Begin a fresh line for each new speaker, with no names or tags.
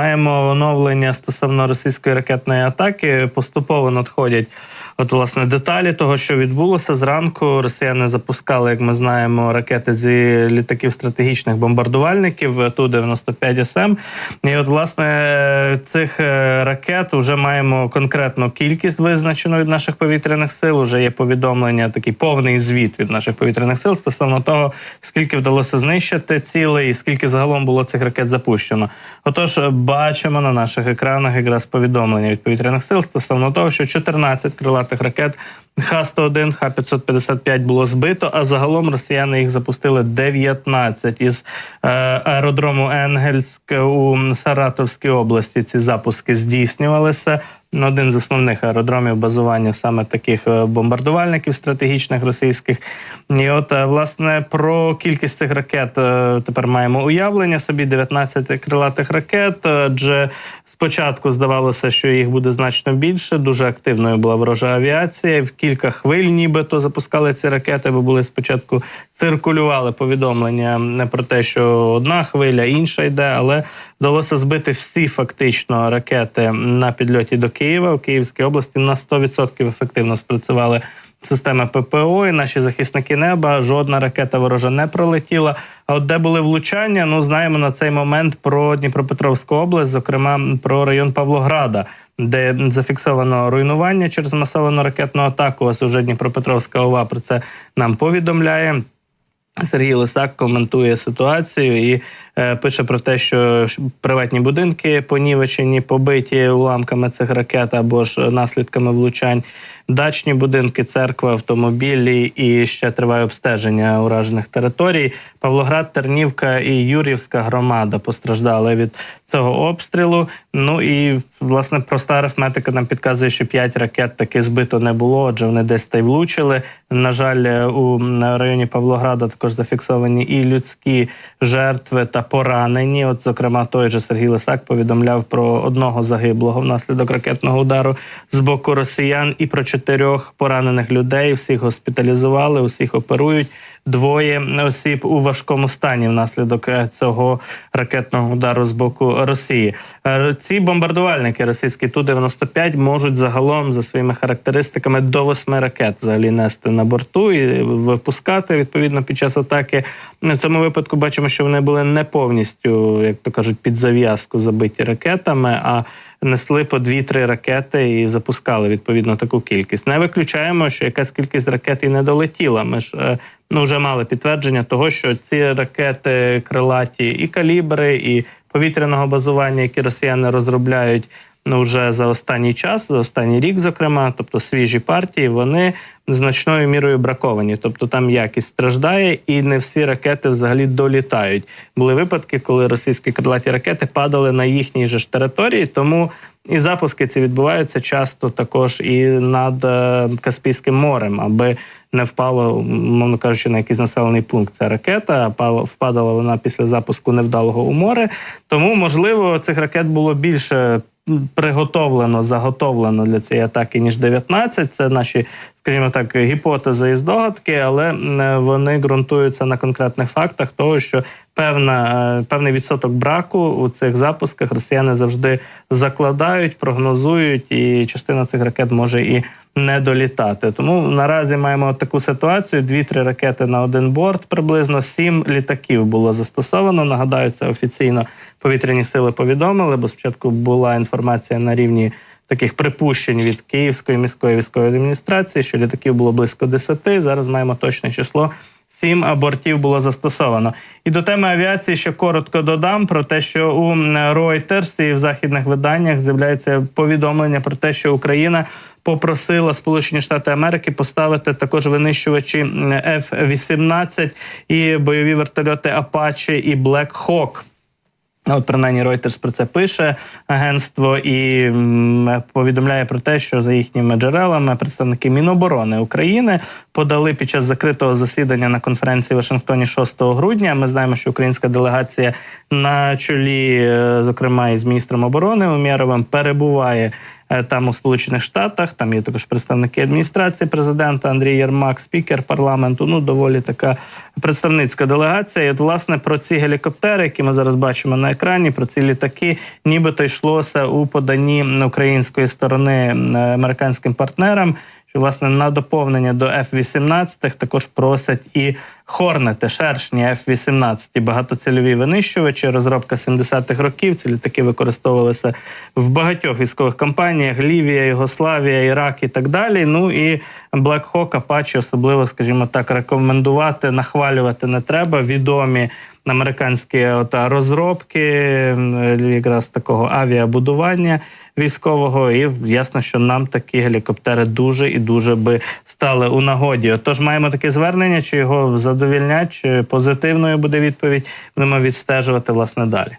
маємо оновлення стосовно російської ракетної атаки. Поступово надходять. От, власне, деталі того, що відбулося зранку, росіяни запускали, як ми знаємо, ракети зі літаків стратегічних бомбардувальників ту 95 СМ. І от, власне, цих е, ракет вже маємо конкретну кількість визначену від наших повітряних сил. Уже є повідомлення, такий повний звіт від наших повітряних сил стосовно того, скільки вдалося знищити цілий, і скільки загалом було цих ракет запущено. Отож, бачимо на наших екранах якраз повідомлення від повітряних сил стосовно того, що 14 крилатих ракет Х-101, Х-555 було збито, а загалом росіяни їх запустили 19 із е, аеродрому Енгельськ у Саратовській області. Ці запуски здійснювалися. Один з основних аеродромів базування саме таких е, бомбардувальників стратегічних російських. І от е, власне про кількість цих ракет е, тепер маємо уявлення собі 19 крилатих ракет. Адже спочатку здавалося, що їх буде значно більше. Дуже активною була ворожа авіація. В кілька хвиль, нібито запускали ці ракети, бо були спочатку циркулювали повідомлення не про те, що одна хвиля, інша йде, але вдалося збити всі фактично ракети на підльоті до Києва у Київській області на 100% ефективно спрацювали. Системи ППО і наші захисники неба жодна ракета ворожа не пролетіла. А от де були влучання? Ну знаємо на цей момент про Дніпропетровську область, зокрема про район Павлограда, де зафіксовано руйнування через масовану ракетну атаку. Ось уже Дніпропетровська ОВА про це нам повідомляє. Сергій Лисак коментує ситуацію і пише про те, що приватні будинки понівечені, побиті уламками цих ракет або ж наслідками влучань, дачні будинки, церкви, автомобілі і ще триває обстеження уражених територій. Павлоград, Тернівка і Юрівська громада постраждали від цього обстрілу. Ну і власне проста арифметика нам підказує, що 5 ракет таки збито не було. Отже, вони десь та й влучили. На жаль, у районі Павлограда також зафіксовані і людські жертви та поранені. От, зокрема, той же Сергій Лисак повідомляв про одного загиблого внаслідок ракетного удару з боку росіян і про чотирьох поранених людей. Всіх госпіталізували, усіх оперують. Двоє осіб у важкому стані внаслідок е, цього ракетного удару з боку Росії. Е, ці бомбардувальники російські ту 95 можуть загалом за своїми характеристиками до восьми ракет взагалі нести на борту і випускати відповідно під час атаки. В цьому випадку бачимо, що вони були не повністю, як то кажуть, під зав'язку забиті ракетами. а несли по дві-три ракети і запускали відповідно таку кількість. Не виключаємо, що якась кількість ракет і не долетіла. Ми ж е, ну вже мали підтвердження того, що ці ракети крилаті і калібри, і повітряного базування, які росіяни розробляють. Ну, вже за останній час, за останній рік, зокрема, тобто свіжі партії, вони значною мірою браковані. Тобто там якість страждає, і не всі ракети взагалі долітають. Були випадки, коли російські крилаті ракети падали на їхній же ж території, тому і запуски ці відбуваються часто також і над е, Каспійським морем, аби не впало, мовно кажучи, на якийсь населений пункт. Ця ракета а впадала вона після запуску невдалого у море. Тому можливо цих ракет було більше приготовлено, заготовлено для цієї атаки ніж 19. Це наші, скажімо так, гіпотези і здогадки, але вони ґрунтуються на конкретних фактах, того що певна е, певний відсоток браку у цих запусках росіяни завжди закладають, прогнозують, і частина цих ракет може і не долітати. Тому наразі маємо таку ситуацію: дві-три ракети на один борт, приблизно сім літаків було застосовано. Нагадаю, це офіційно повітряні сили повідомили, бо спочатку була інформація на рівні. Таких припущень від Київської міської військової адміністрації, що літаків було близько 10, Зараз маємо точне число сім абортів було застосовано. І до теми авіації ще коротко додам про те, що у Reuters і в західних виданнях з'являється повідомлення про те, що Україна. Попросила Сполучені Штати Америки поставити також винищувачі F-18 і бойові вертольоти Apache і Black Hawk. От принаймні Reuters про це пише агентство і повідомляє про те, що за їхніми джерелами представники Міноборони України подали під час закритого засідання на конференції в Вашингтоні 6 грудня. Ми знаємо, що українська делегація на чолі, е, зокрема із міністром оборони Умєровим, перебуває там у Сполучених Штатах. Там є також представники адміністрації президента Андрій Єрмак, спікер парламенту. Ну доволі така представницька делегація. І от власне про ці гелікоптери, які ми зараз бачимо на екрані, про ці літаки, нібито йшлося у поданні української сторони е, американським партнерам. Що власне на доповнення до F-18 також просять і хорнети, шершні F-18, багатоцільові винищувачі. Розробка 70-х років. Ці літаки використовувалися в багатьох військових кампаніях: Лівія, Югославія, Ірак і так далі. Ну і Black Hawk, Apache особливо, скажімо так, рекомендувати, нахвалювати не треба. Відомі американські от, розробки якраз такого авіабудування військового, і ясно, що нам такі гелікоптери дуже і дуже би стали у нагоді. Отож, маємо таке звернення, чи його задовільнять, чи позитивною буде відповідь. Будемо відстежувати власне далі.